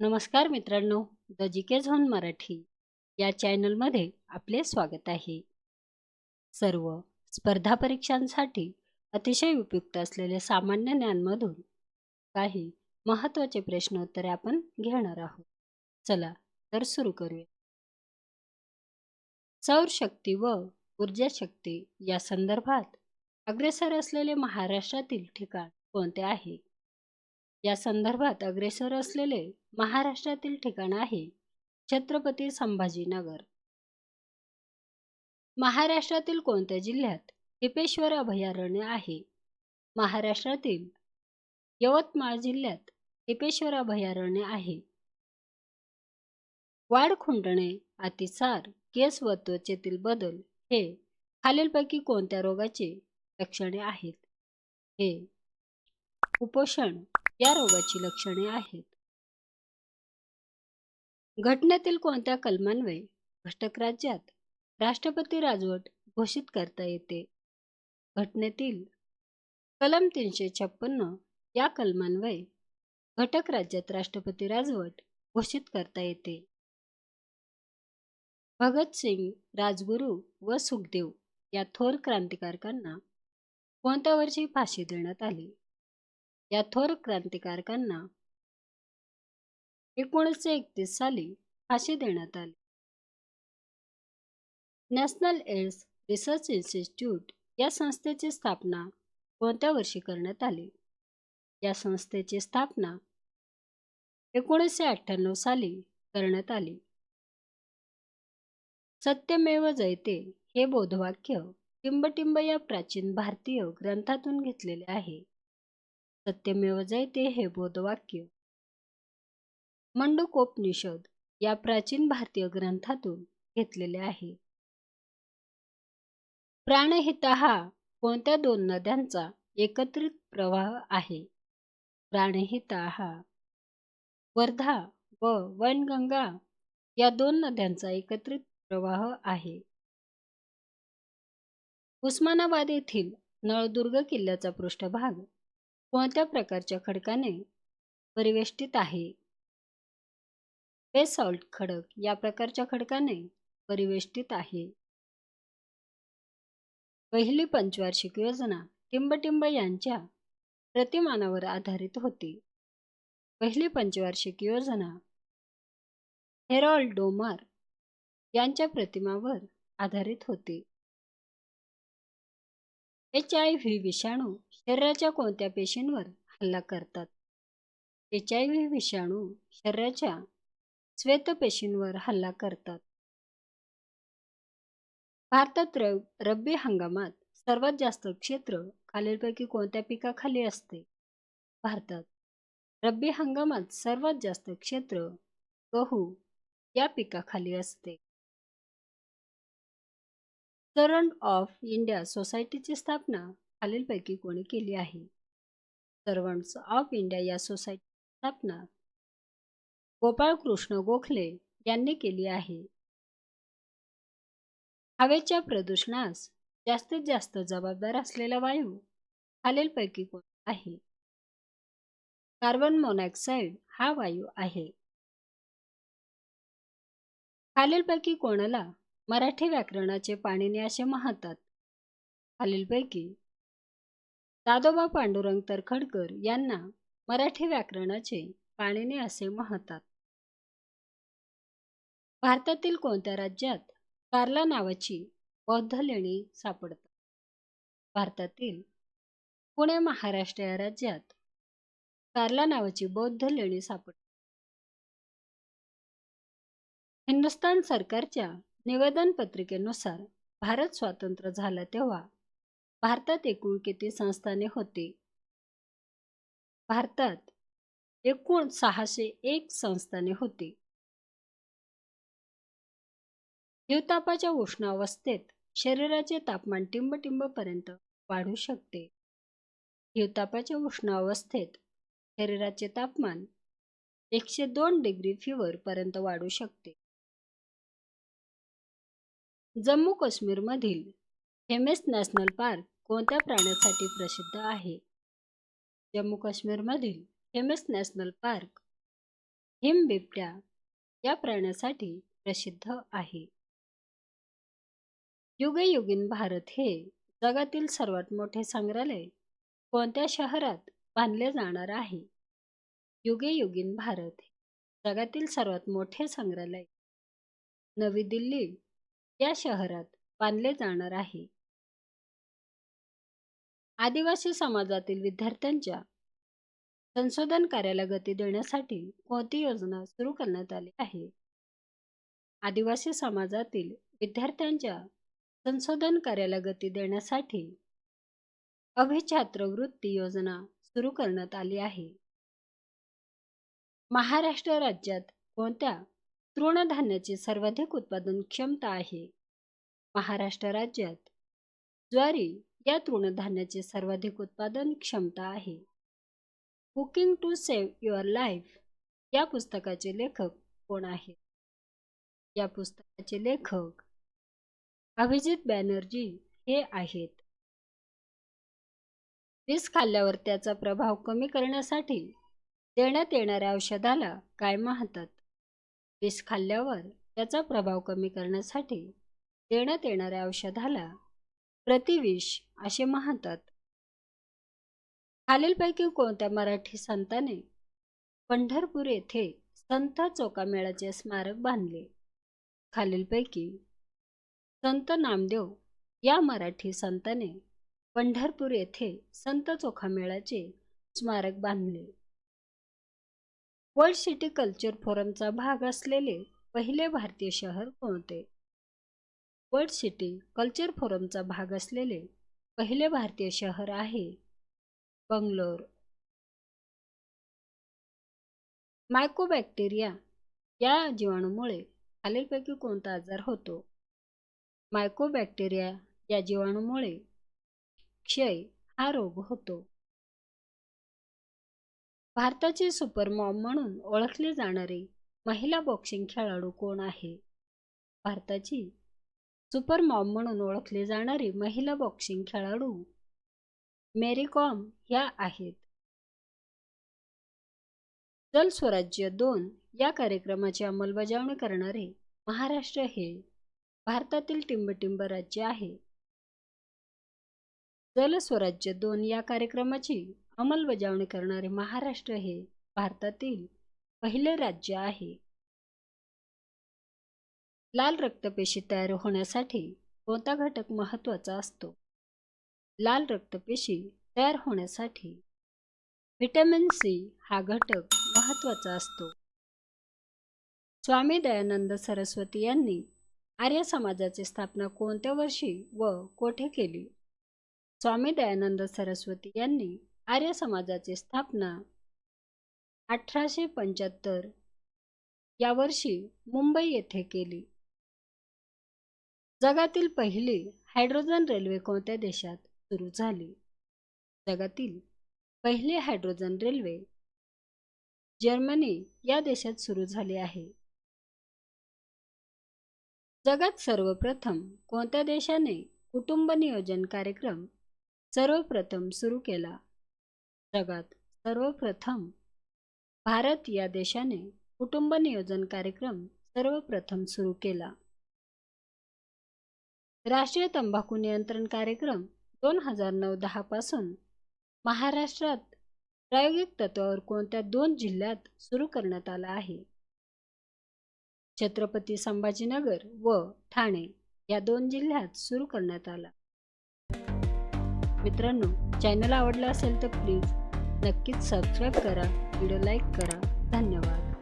नमस्कार मित्रांनो the G K zone Marathi या चॅनलमध्ये आपले स्वागत आहे. सर्व स्पर्धा परीक्षांसाठी अतिशय उपयुक्त असलेले सामान्य ज्ञानमधून काही महत्त्वाचे प्रश्नोत्तरे आपण घेणार आहोत. चला तर सुरू करूया. सौरशक्ती व ऊर्जा शक्ती या संदर्भात अग्रेसर असलेले महाराष्ट्रातील ठिकाण कोणते आहे? या संदर्भात अग्रेसर असलेले महाराष्ट्रातील ठिकाण आहे छत्रपती संभाजीनगर. महाराष्ट्रातील कोणत्या जिल्ह्यात टिपेश्वर अभयारण्य आहे? महाराष्ट्रातील यवतमाळ जिल्ह्यात टिपेश्वर अभयारण्य आहे. वाढ खुंटणे अतिसार केस व त्वचेतील बदल हे खालीलपैकी कोणत्या रोगाचे लक्षणे आहेत? हे कुपोषण या रोगाची लक्षणे आहेत. घटनेतील कोणत्या कलमान्वये घटक राज्यात राष्ट्रपती राजवट घोषित करता येते? घटनेतील कलम तीनशे छप्पन्न या कलमान्वये घटक राज्यात राष्ट्रपती राजवट घोषित करता येते. भगतसिंग राजगुरू व सुखदेव या थोर क्रांतिकारकांना कोणत्या वर्षी फाशी देण्यात आली? या थोर क्रांतिकारकांना एकोणीसशे एकतीस साली फाशी देण्यात आली. नॅशनल एड्स रिसर्च इन्स्टिट्यूट या संस्थेची स्थापना कोणत्या वर्षी करण्यात आली? या संस्थेची स्थापना एकोणीसशे अठ्ठ्याण्णव साली करण्यात आली. सत्यमेव जयते हे बोधवाक्य टिंबटिंब या प्राचीन भारतीय ग्रंथातून घेतलेले आहे. सत्यमेव जयते हे बोधवाक्य. मंडकोपनिषद या प्राचीन भारतीय ग्रंथातून घेतलेले आहे. प्राणहिता हा कोणत्या दोन नद्यांचा एकत्रित प्रवाह आहे? प्राणहिता हा वर्धा व वनगंगा या दोन नद्यांचा एकत्रित प्रवाह आहे. उस्मानाबाद येथील नळदुर्ग किल्ल्याचा पृष्ठभाग कोणत्या प्रकारच्या खडकाने परिवेष्टित आहे? बेसॉल्ट खडक या प्रकारच्या खडकाने परिवेष्टित आहे. पहिली पंचवार्षिक योजना टिंबटिंब यांच्या प्रतिमानावर आधारित होती. पहिली पंचवार्षिक योजना हेरॉल्ड डोमार यांच्या प्रतिमावर आधारित होती. एच आय व्ही विषाणू शरीराच्या कोणत्या पेशींवर हल्ला करतात? एच आय व्ही विषाणू शरीराच्या श्वेतपेशींवर हल्ला करतात. भारतात रब्बी हंगामात सर्वात जास्त क्षेत्र खालीलपैकी कोणत्या पिकाखाली असते? भारतात रब्बी हंगामात सर्वात जास्त क्षेत्र गहू या पिकाखाली असते. करंट ऑफ इंडिया सोसायटीची स्थापना खालीलपैकी कोणी केली आहे? सर्वंट्स ऑफ इंडिया या सोसायटीची स्थापना. गोपाळकृष्ण गोखले यांनी केली आहे. हवेच्या प्रदूषणास जास्तीत जास्त जबाबदार असलेला वायू खालीलपैकी कोण आहे? कार्बन मोनॉक्साईड हा वायू आहे. खालीलपैकी कोणाला मराठी व्याकरणाचे पाणीने असे म्हणतात? खालीलपैकी दादोबा पांडुरंग तरखडकर यांना मराठी व्याकरणाचे पाणिनी असे म्हणतात. भारतातील कोणत्या राज्यात कार्ला नावाची बौद्ध लेणी सापडतात? भारतातील पुणे महाराष्ट्र या राज्यात कार्ला नावाची बौद्ध लेणी सापडतात हिंदुस्थान सरकारच्या निवेदन पत्रिकेनुसार भारत स्वातंत्र्य झाला तेव्हा भारतात एकूण किती संस्थाने होती? भारतात एकूण सहाशे एक संस्थाने होती. हिवतापाच्या उष्णावस्थेत शरीराचे तापमान टिंबटिंबपर्यंत वाढू शकते. हिवतापाच्या उष्णावस्थेत शरीराचे तापमान एकशे दोन डिग्री फिवर पर्यंत वाढू शकते. जम्मू काश्मीरमधील हेमेस नॅशनल पार्क कोणत्या प्राण्यासाठी प्रसिद्ध आहे? जम्मू काश्मीरमधील हेमस नॅशनल पार्क हिमबिबट्या या प्राण्यासाठी प्रसिद्ध आहे. युगयुगीन भारत हे जगातील सर्वात मोठे संग्रहालय कोणत्या शहरात बांधले जाणार आहे? युगेयुगीन भारत हे जगातील सर्वात मोठे संग्रहालय नवी दिल्ली या शहरात बांधले जाणार आहे. आदिवासी समाजातील विद्यार्थ्यांच्या संशोधन कार्याला गती देण्यासाठी कोणती योजना सुरू करण्यात आली आहे? आदिवासी समाजातील विद्यार्थ्यांच्या संशोधन कार्याला गती देण्यासाठी अभिछात्रवृत्ती योजना सुरू करण्यात आली आहे. महाराष्ट्र राज्यात कोणत्या तृणधान्याची सर्वाधिक उत्पादन क्षमता आहे? महाराष्ट्र राज्यात ज्वारी या तृणधान्याची सर्वाधिक उत्पादन क्षमता आहे. Cooking to save your life या पुस्तकाचे लेखक कोण आहेत या पुस्तकाचे लेखक अभिजित बॅनर्जी हे आहेत. विष खाल्ल्यावर त्याचा प्रभाव कमी करण्यासाठी देण्यात येणाऱ्या औषधाला काय म्हणतात विष खाल्ल्यावर त्याचा प्रभाव कमी करण्यासाठी देण्यात येणाऱ्या औषधाला प्रतिविष असे म्हणतात. खालीलपैकी कोणत्या मराठी संताने पंढरपूर येथे संत चोकामेळाचे स्मारक बांधले? खालीलपैकी संत नामदेव या मराठी संताने पंढरपूर येथे संत चोखामेळाचे स्मारक बांधले. वर्ल्ड सिटी कल्चर फोरमचा भाग असलेले पहिले भारतीय शहर कोणते? वर्ल्ड सिटी कल्चर फोरमचा भाग असलेले पहिले भारतीय शहर आहे बंगलोर. मायकोबॅक्टेरिया या जीवाणूमुळे खालीलपैकी कोणता आजार होतो? मायकोबॅक्टेरिया या जीवाणूमुळे क्षय हा रोग होतो. भारताची सुपर मॉम म्हणून ओळखली जाणारी महिला बॉक्सिंग खेळाडू कोण आहे? भारताची सुपर मॉम म्हणून ओळखली जाणारी महिला बॉक्सिंग खेळाडू मेरी कॉम ह्या आहेत. जल स्वराज्य दोन या कार्यक्रमाची अंमलबजावणी करणारे महाराष्ट्र हे भारतातील टिंबटिंब राज्य आहे. जल स्वराज्य दोन या कार्यक्रमाची अंमलबजावणी करणारे महाराष्ट्र हे भारतातील पहिले राज्य आहे. लाल रक्तपेशी तयार होण्यासाठी कोणता घटक महत्त्वाचा असतो? लाल रक्तपेशी तयार होण्यासाठी व्हिटॅमिन सी हा घटक महत्त्वाचा असतो. स्वामी दयानंद सरस्वती यांनी आर्य समाजाची स्थापना कोणत्या वर्षी व कोठे केली? स्वामी दयानंद सरस्वती यांनी आर्य समाजाची स्थापना अठराशे पंच्याहत्तर या वर्षी मुंबई येथे केली. जगातील पहिली हायड्रोजन रेल्वे कोणत्या देशात सुरू झाली? जगातील पहिली हायड्रोजन रेल्वे जर्मनी या देशात सुरू झाली आहे. जगात सर्वप्रथम कोणत्या देशाने कुटुंब नियोजन कार्यक्रम सर्वप्रथम सुरू केला? जगात सर्वप्रथम भारत या देशाने कुटुंब नियोजन कार्यक्रम सर्वप्रथम सुरू केला. राष्ट्रीय तंबाखू नियंत्रण कार्यक्रम दोन हजार नऊ दहापासून महाराष्ट्रात प्रायोगिक तत्वावर कोणत्या दोन जिल्ह्यात सुरू करण्यात आला आहे? छत्रपती संभाजीनगर व ठाणे या दोन जिल्ह्यात सुरू करण्यात आला. मित्रांनो चॅनल आवडला असेल तर प्लीज नक्कीच सबस्क्राईब करा व्हिडिओ लाईक करा. धन्यवाद.